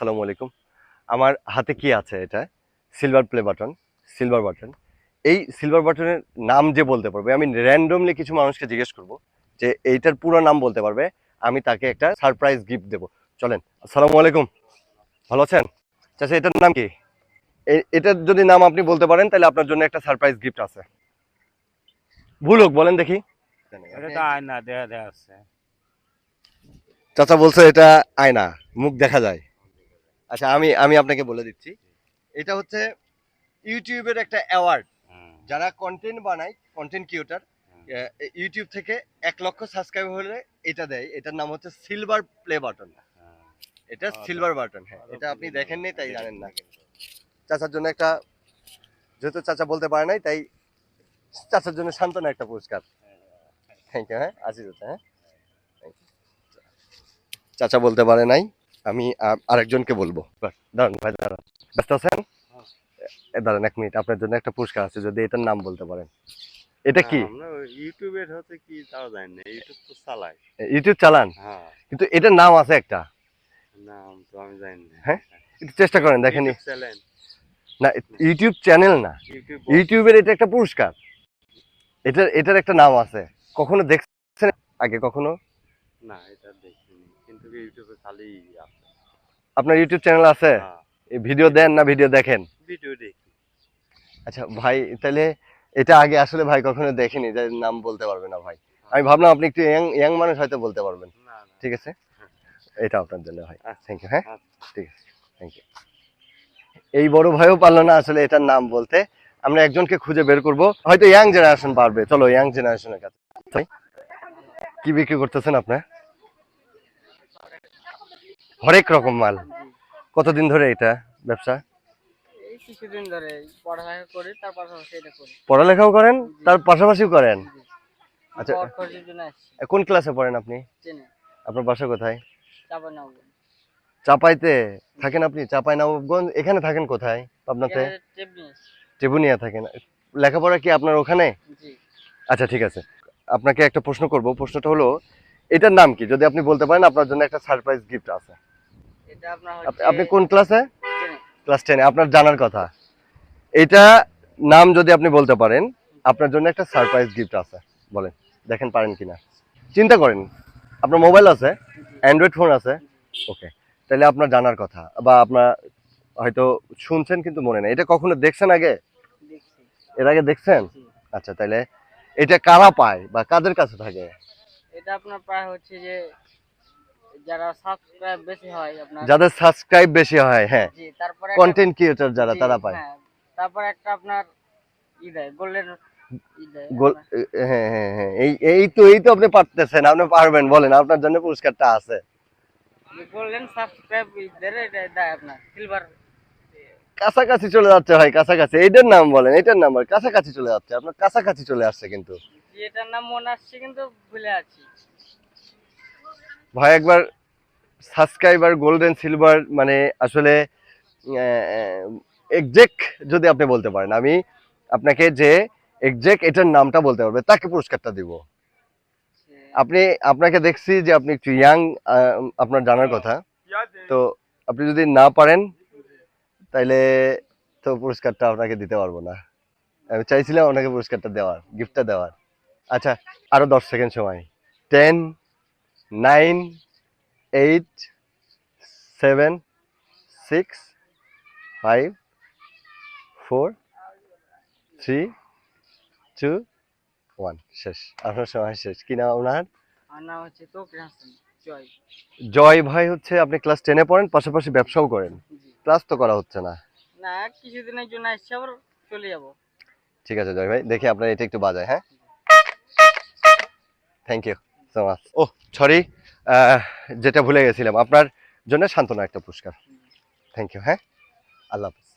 আসসালামু আলাইকুম। আমার হাতে কি আছে এটা? Silver play button silver button এই সিলভার বাটনের নাম যে বলতে পারবে আমি র্যান্ডমলি কিছু মানুষকে জিজ্ঞেস করব যে এইটার পুরো নাম বলতে পারবে আমি তাকে একটা সারপ্রাইজ গিফট দেবো। চলেন আসসালামু আলাইকুম। ভালো আছেন? চাচা এটার নাম কি? এটার যদি নাম আপনি বলতে পারেন তাহলে আপনার জন্য একটা সারপ্রাইজ গিফট আছে। ভুল হোক বলেন দেখি। চাচা বলছে এটা আয়না মুখ দেখা যায়। আচ্ছা আমি আমি আপনাকে বলে দিচ্ছি। এটা হচ্ছে ইউটিউবের একটা অ্যাওয়ার্ড। যারা কন্টেন্ট বানায় কন্টেন্ট ক্রিয়েটার ইউটিউব থেকে এক লক্ষ সাবস্ক্রাইব হলে এটা দেয়। এটার নাম হচ্ছে সিলভার প্লে বাটন। এটা আচ্ছা। সিলভার বাটন হ্যাঁ। এটা আপনি দেখেননি তাই জানেন না। চাচার জন্য একটা যেহেতু চাচা বলতে পারে নাই তাই চাচার জন্য সান্ত্বনা একটা পুরস্কার। থ্যাংক ইউ হ্যাঁ। আসি হ্যাঁ. চাচা বলতে পারে নাই। আমি আরেকজনকে বলব। দাঁড়ান ভাই দাঁড়ান। ব্যস্ত আছেন? দাঁড়ান এক মিনিট আপনার জন্য একটা পুরস্কার আছে যদি এটার নাম বলতে পারেন। এটা কি? ইউটিউবের হচ্ছে কি তাও জানি না ইউটিউব তো চালাই ইউটিউব চালান? হ্যাঁ। কিন্তু এটার নাম আছে একটা। নাম তো আমি জানি না। হ্যাঁ? একটু চেষ্টা করেন দেখেন। না ইউটিউব চ্যানেল না। ইউটিউবের এটা একটা পুরস্কার। এটার এটার একটা নাম আছে। কখনো দেখছেন? আগে কখনো? না এটা দেখিনি। কিন্তু ইউটিউবে খালি আছে। আপনার ইউটিউব চ্যানেল আছে? হ্যাঁ, ভিডিও দেন না ভিডিও দেখেন? ভিডিও দেখি। আচ্ছা ভাই তাহলে এটা আগে আসলে ভাই কখনো দেখিনি নাম বলতে পারবে না ভাই। আমি ভাবলাম আপনি একটু ইয়াং ইয়াং মানুষ হয়তো বলতে পারবেন। ঠিক আছে? এটা আপনার জন্য ভাই। থ্যাংক ইউ হ্যাঁ? ঠিক আছে। থ্যাংক ইউ এই বড় ভাইও পারল না আসলে এটার নাম বলতে। আমরা একজনকে খুঁজে বের করব। হয়তো ইয়াং জেনারেশন পারবে। চলো ইয়াং জেনারেশনের কাছে। কি বিক্রি করতেছেন আপনার হরেক রকম মাল। কতদিন ধরে এটা ব্যবসা? কিছুদিন ধরে পড়ালেখা করি তার পাশাপাশি এটা করি। পড়ালেখাও করেন তার পাশাপাশিও করেন? আচ্ছা। কোন ক্লাসে পড়েন আপনি? আপনার বাসা কোথায়? চাপা চাপাইতে থাকেন আপনি? চাপাই নবাবগঞ্জ এখানে থাকেন কোথায় পাবনাতে টেবুনিয়া। থাকেন। লেখাপড়া কি আপনার ওখানে? আচ্ছা ঠিক আছে। আপনাকে একটা প্রশ্ন করব। প্রশ্নটা হলো এটার নাম কি? যদি আপনি বলতে পারেন আপনার জন্য একটা সারপ্রাইজ গিফট আছে। আপনি কোন ক্লাসে ক্লাস টেনে আপনার জানার কথা। এটা নাম যদি আপনি বলতে পারেন আপনার জন্য একটা সারপ্রাইজ গিফট আছে। বলেন দেখেন পারেন কিনা। চিন্তা করেন আপনার মোবাইল আছে অ্যান্ড্রয়েড ফোন আছে ওকে তাহলে আপনার জানার কথা বা আপনার হয়তো শুনছেন কিন্তু মনে নেই। এটা কখনো দেখছেন আগে? এর আগে দেখছেন? আচ্ছা তাহলে এটা কারা পায় বা কাদের কাছে থাকে? এটা আপনার প্রায় হচ্ছে যে যারা সাবস্ক্রাইব বেশি হয় আপনার। যাদের সাবস্ক্রাইব বেশি হয় হ্যাঁ। জি তারপরে কন্টেন্ট ক্রিয়েটর যারা তারা পায়। হ্যাঁ, তারপরে একটা আপনার ই দেয় গোল্ডেন হ্যাঁ হ্যাঁ হ্যাঁ এই এই তো এই তো আপনি পারতেছেন আপনি পারবেন বলেন আপনার জন্য পুরস্কারটা আছে। গোল্ডেন সাবস্ক্রাইব দেয় এটা দেয় আপনার সিলভার কাছাকাছি চলে যাচ্ছে ভাই কাছাকাছি। এইটার নাম বলেন এটার নাম বলেন কাছাকাছি চলে যাচ্ছে আপনার কাছাকাছি চলে আসছে কিন্তু। এটার নাম মনে আসছে কিন্তু ভুলে আছি। ভাই একবার সাবস্ক্রাইবার গোল্ডেন সিলভার মানে আসলে এক্সাক্ট যদি আপনি বলতে পারেন আমি আপনাকে যে এক্সাক্ট এটার নামটা বলতে পারবে তাকে পুরস্কারটা দিব। আপনি আপনাকে দেখছি যে আপনি একটু ইয়াং আপনার জানার কথা। তো আপনি যদি না পারেন তাইলে তো পুরস্কারটা আপনাকে দিতে পারব না। আমি চাইছিলাম আপনাকে পুরস্কারটা দেওয়ার গিফটটা দেওয়ার। আচ্ছা আরও দশ সেকেন্ড সময়। Ten nine eight seven six five four three two one. শেষ। আপনার সময় শেষ। কি নাম হচ্ছে জয়। জয় ভাই হচ্ছে আপনি ক্লাস টেনে পড়েন পাশাপাশি ব্যবসাও করেন। ক্লাস তো করা হচ্ছে না। না কিছুদিনের জন্য আসছি আবার চলে যাব। ঠিক আছে জয় ভাই। দেখি আপনার এটা একটু বাজায় হ্যাঁ? থ্যাংক ইউ সো মাচ ও সরি যেটা ভুলে গেছিলাম আপনার জন্য সান্ত্বনা একটা পুরস্কার। থ্যাংক ইউ হ্যাঁ? আল্লাহ হাফিজ।